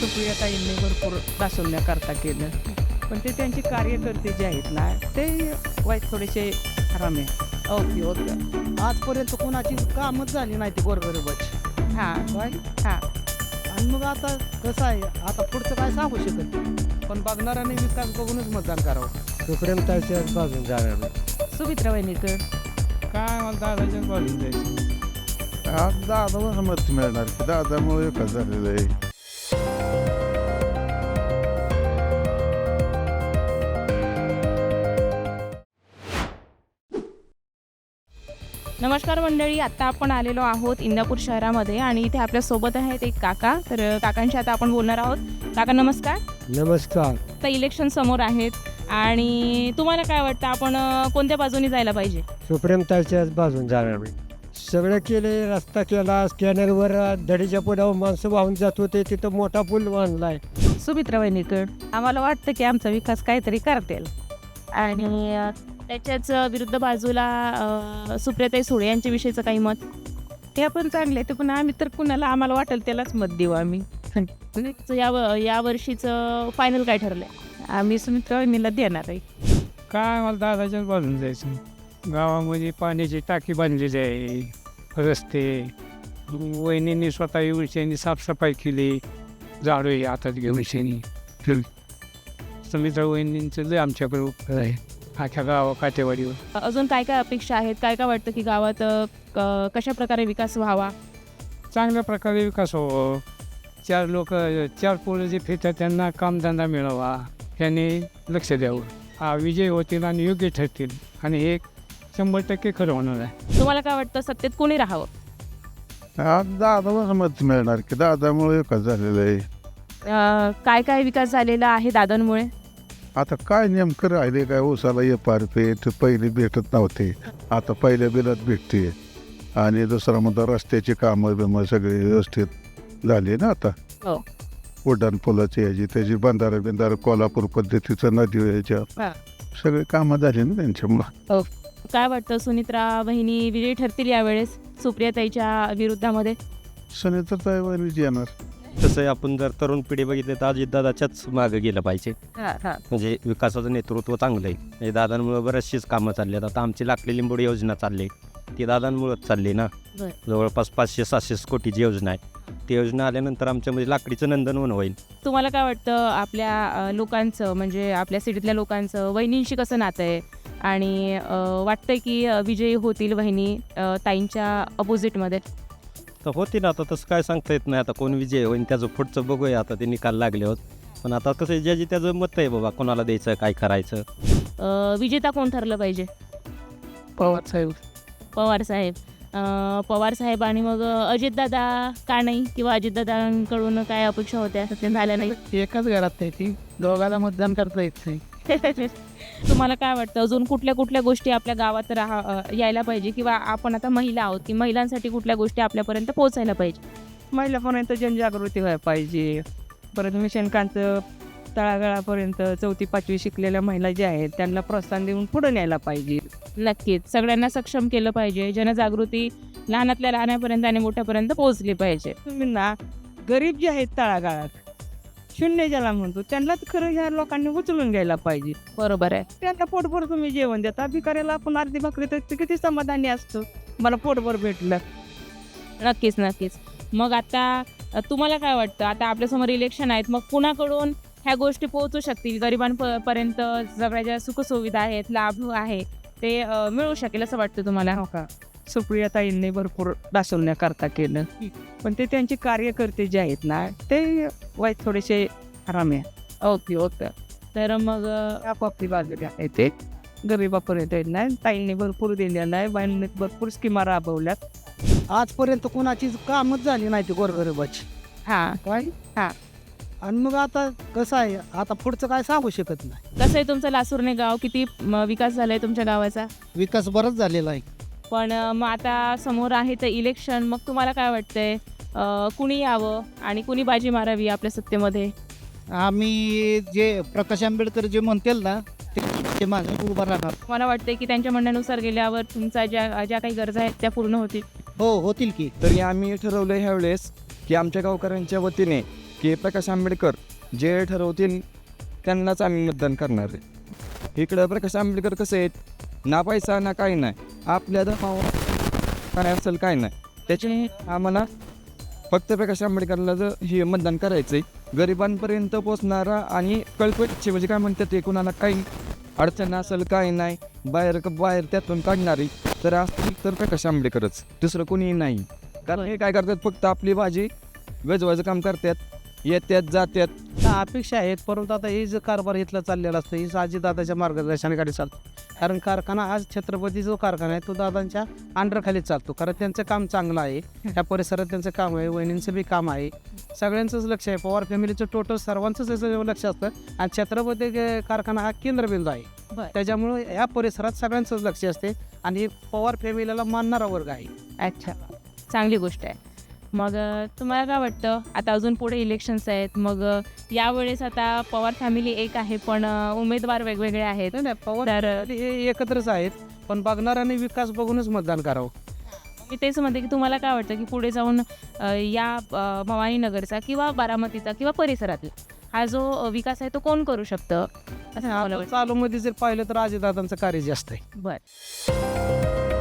सुप्रियाताईंनी भरपूर दासवण्याकरता केलं. पण ते त्यांचे कार्यकर्ते जे आहेत ना ते वाईट थोडेसे हरामे ओके ओके. आजपर्यंत कोणाची कामच झाली नाही ती गोरगरिबाची. हां. काय? हां. आणि मग आता कसं आहे आता पुढचं काय सांगू शकत नाही. पण बघणाऱ्याने विकास बघूनच मतदान करावं. सुप्रीम ताईच्याच बाजून जाणार सुमित्रा वहिनीकर काय मला दादाच्याच बाजून जायचं? आज दादाला मत मिळणार की दादामुळे विकास झालेला आहे. नमस्कार मंडळी आत्ता आपण आलेलो आहोत इंदापूर शहरामध्ये आणि इथे आपल्यासोबत आहेत एक काका. तर काकांशी आता आपण बोलणार आहोत. काका नमस्कार. नमस्कार. आता इलेक्शन समोर आहेत आणि तुम्हाला काय वाटतं आपण अ, कोणत्या बाजूने जायला पाहिजे? सुप्रीम ताईच्याच बाजून जाणार मी. सगळं केले रस्ता केला स्कॅनरवर दडीच्या पुढ्यावर माणसं वाहून जात होते तिथं मोठा पूल बांधलाय. सुमित्रा वहिनीकर आम्हाला वाटतं की आमचा विकास काहीतरी करतील. आणि त्याच्याच विरुद्ध बाजूला सुप्रियाताई सुळे यांच्याविषयीचं काही मत? ते पण चांगले ते पण आम्ही तर कुणाला आम्हाला वाटेल त्यालाच मत देऊ आम्ही. या या वर्षीचं फायनल काय ठरलंय? आम्ही सुमित्रा वहिनीला देणार आहे. काय मला दादाच्याच बाजून जायचं? गावामध्ये पाण्याची टाकी बांधलेली आहे रस्ते. वहिनींनी स्वतः विषयांनी साफसफाई केली. झाडू आहे हातात घेऊन विषयांनी सुमित्रा वहिनींचं लय आमच्याकडे उपकार आहे. अख्ख्या गावा काठेवाडीवर अजून काय काय अपेक्षा आहेत? काय काय वाटतं की गावात अ, क- कशा प्रकारे विकास व्हावा? चांगल्या प्रकारे विकास हो. चार लोक चार पोरं जे फिरतात त्यांना कामधंदा मिळावा ह्याने लक्ष द्यावं. हा विजय होतील आणि योग्य ठरतील. आणि हे शंभर टक्के खरं होणार आहे. तुम्हाला काय वाटतं? सत्तेत कोणी राहावं? आज दादाला मत मिळणार की दादामुळे विकास झालेला आहे. अ, काय काय विकास झालेला आहे दादांमुळे? आता काय नेमकं राहिले काय ओसाला ये पार पेट पहिले भेटत नव्हते. आता पहिल्या बिलात भेटते. आणि दुसरा मुद्दा रस्त्याची कामं बिमं सगळी व्यवस्थित झाली ना आता. हो. उड्डाण पुलाची याची त्याची बंधारा बिंधारा कोल्हापूर पद्धतीचं नदी हा. याच्या सगळी कामं झाली ना त्यांच्यामुळं. काय वाटतं सुनित्रा बहिणी विजयी ठरतील यावेळेस सुप्रियाताईच्या विरुद्धामध्ये? सुनीता वहिनीच येणार. तसं आपण जर तरुण पिढी बघितली तर अजितदादाच्याच मागे गेलं पाहिजे. म्हणजे विकासाचं नेतृत्व चांगलं आहे म्हणजे दादांमुळे बऱ्याचशीच कामं चालली आहेत आता आमची लाकडी लिंबोडी योजना चालली. ती दादांमुळेच चालली ना. बरं. जवळपास पाचशे सातशे कोटीची योजना आहे. ती योजना आल्यानंतर आमच्यामध्ये लाकडीचं नंदनवन होईल. तुम्हाला काय वाटतं? आपल्या अ, लोकांचं म्हणजे आपल्या सिटीतल्या लोकांचं वहिनींशी कसं नातं आहे? आणि अ, वाटतंय की अ, विजयी होतील वहिनी अ, ताईंच्या अपोजिटमध्ये तर होतील आता तसं काय सांगता येत नाही. आता कोण विजय होईल त्याचं पुढचं बघूया. आता ते निकाल लागले होत. पण आता कसं ज्याची त्याचं मत आहे बाबा कोणाला द्यायचं काय करायचं? अ, विजेता कोण ठरलं पाहिजे? पवार साहेब. पवार साहेब. अ, पवार साहेब आणि मग अजितदादा का नाही? किंवा अजितदादांकडून काय अपेक्षा होत्या? सत्य झाल्या नाही. एकाच घरात आहे ती. दोघाला मतदान करता येत नाही. तुम्हाला काय वाटतं? अजून कुठल्या कुठल्या गोष्टी आपल्या गावात राहा यायला पाहिजे किंवा आपण आता महिला आहोत की महिलांसाठी कुठल्या गोष्टी आपल्यापर्यंत पोहोचायला पाहिजे? महिलापर्यंत जनजागृती व्हायला पाहिजे. परत मिशनकांचं तळागाळापर्यंत चौथी पाचवी शिकलेल्या महिला ज्या आहेत त्यांना प्रोत्साहन देऊन पुढे न्यायला पाहिजे. नक्कीच. सगळ्यांना सक्षम केलं पाहिजे. जनजागृती लहानातल्या लहानापर्यंत आणि मोठ्यापर्यंत पोहोचली पाहिजे. तुम्ही ना गरीब जे आहेत तळागाळात शून्य ज्याला म्हणतो त्यांना तर खरं ह्या लोकांनी उचलून घ्यायला पाहिजे. बरोबर आहे. त्यांना पोटभर तुम्ही जेवण देता भिकाऱ्याला आपण अर्धी भाकरी तर ते किती समाधानी असतो? मला पोटभर भेटलं. नक्कीच नक्कीच. मग आता तुम्हाला काय वाटतं? आता आपल्यासमोर इलेक्शन आहेत मग कुणाकडून ह्या गोष्टी पोहोचू शकतील? गरिबांपर्यंत सगळ्या ज्या सुखसुविधा आहेत लाभ आहे ते मिळू शकेल असं वाटतं तुम्हाला? हो का? सुप्रियाताईंनी भरपूर दासवण्याकरता केलं. पण ते त्यांचे कार्यकर्ते जे आहेत ना ते वाईट थोडेसे हरामे ओके ओके. तर मग आपापली बाजूला आहे ते. गरिबापर्यंत आहेत ना ताईंनी भरपूर दिलेलं आहे बाईंनी भरपूर स्कीमा राबवल्यात. आजपर्यंत कोणाची कामच झाली नाही ती गोरगरिबाची. हां. काय? हा. आणि मग आता कसं आहे आता पुढचं काय सांगू शकत नाही. कसं आहे तुमचं लासूरने गाव? किती म, विकास झालाय तुमच्या गावाचा? विकास बराच झालेला आहे. पण मग आता समोर आहे तर इलेक्शन मग तुम्हाला काय वाटतंय? अ, कुणी यावं आणि कुणी बाजी मारावी आपल्या सत्तेमध्ये? आम्ही जे प्रकाश आंबेडकर जे म्हणतील ना ते माझं उभा राहणार. मला वाटतंय की त्यांच्या म्हणण्यानुसार गेल्यावर तुमचा ज्या ज्या काही गरजा आहेत त्या पूर्ण होतील. हो होतील की. तरी आम्ही ठरवलं ह्यावेळेस की आमच्या गावकऱ्यांच्या वतीने की प्रकाश आंबेडकर जे ठरवतील त्यांनाच आम्ही मतदान करणार आहे. इकडं प्रकाश आंबेडकर कसं आहेत? ना पैसा ना काही नाही. आपल्या धर्मावर काय असेल काय नाही. त्याच्याने आम्हाला फक्त प्रकाश आंबेडकरला जर हे मतदान करायचं आहे गरिबांपर्यंत पोचणारा आणि कळकळीचे म्हणजे काय म्हणतात ते कुणाला काही अडचण असेल काही नाही बाहेर बाहेर त्यातून काढणारी तर असतील तर प्रकाश आंबेडकरच. दुसरं कोणीही नाही. कारण हे काय करतात फक्त आपली भाजी गजवायचं काम करतात. येत्यात जात्यात. त्या अपेक्षा आहेत? परंतु आता हे जे कारभार इथला चाललेला असतं ही आजीदादाच्या मार्गदर्शनाखाली चालतो. कारण कारखाना आज छत्रपती जो कारखाना आहे तो दादांच्या अंडरखाली चालतो. कारण त्यांचं काम चांगलं आहे. ह्या परिसरात त्यांचं काम आहे वहिनींचं बी काम आहे. सगळ्यांचंच लक्ष आहे. पवार फॅमिलीचं टोटल सर्वांचंच याचं लक्ष असतं. आणि छत्रपती ग- कारखाना हा केंद्रबिंदू आहे. त्याच्यामुळे या परिसरात सगळ्यांचंच लक्ष असते. आणि पवार फॅमिलीला मानणारा वर्ग आहे. अच्छा. चांगली गोष्ट आहे. मग तुम्हाला काय वाटतं? आता अजून पुढे इलेक्शन्स आहेत. मग यावेळेस आता पवार फॅमिली एक आहे पण उमेदवार वेगवेगळे आहेत. नाही, नाही पवार तर हे एकत्रच आहेत पण बघणाऱ्यांनी विकास बघूनच मतदान करावं. मी तेच म्हणते की तुम्हाला काय वाटतं की पुढे जाऊन अ, या अ, भवानी नगरचा किंवा बारामतीचा किंवा परिसरातला हा जो अ, विकास आहे तो कोण करू शकतं? असं तुम्हाला वाटतं? चालूमध्ये जर पाहिलं तर अजितदादांचं कार्य जास्त आहे. बरं.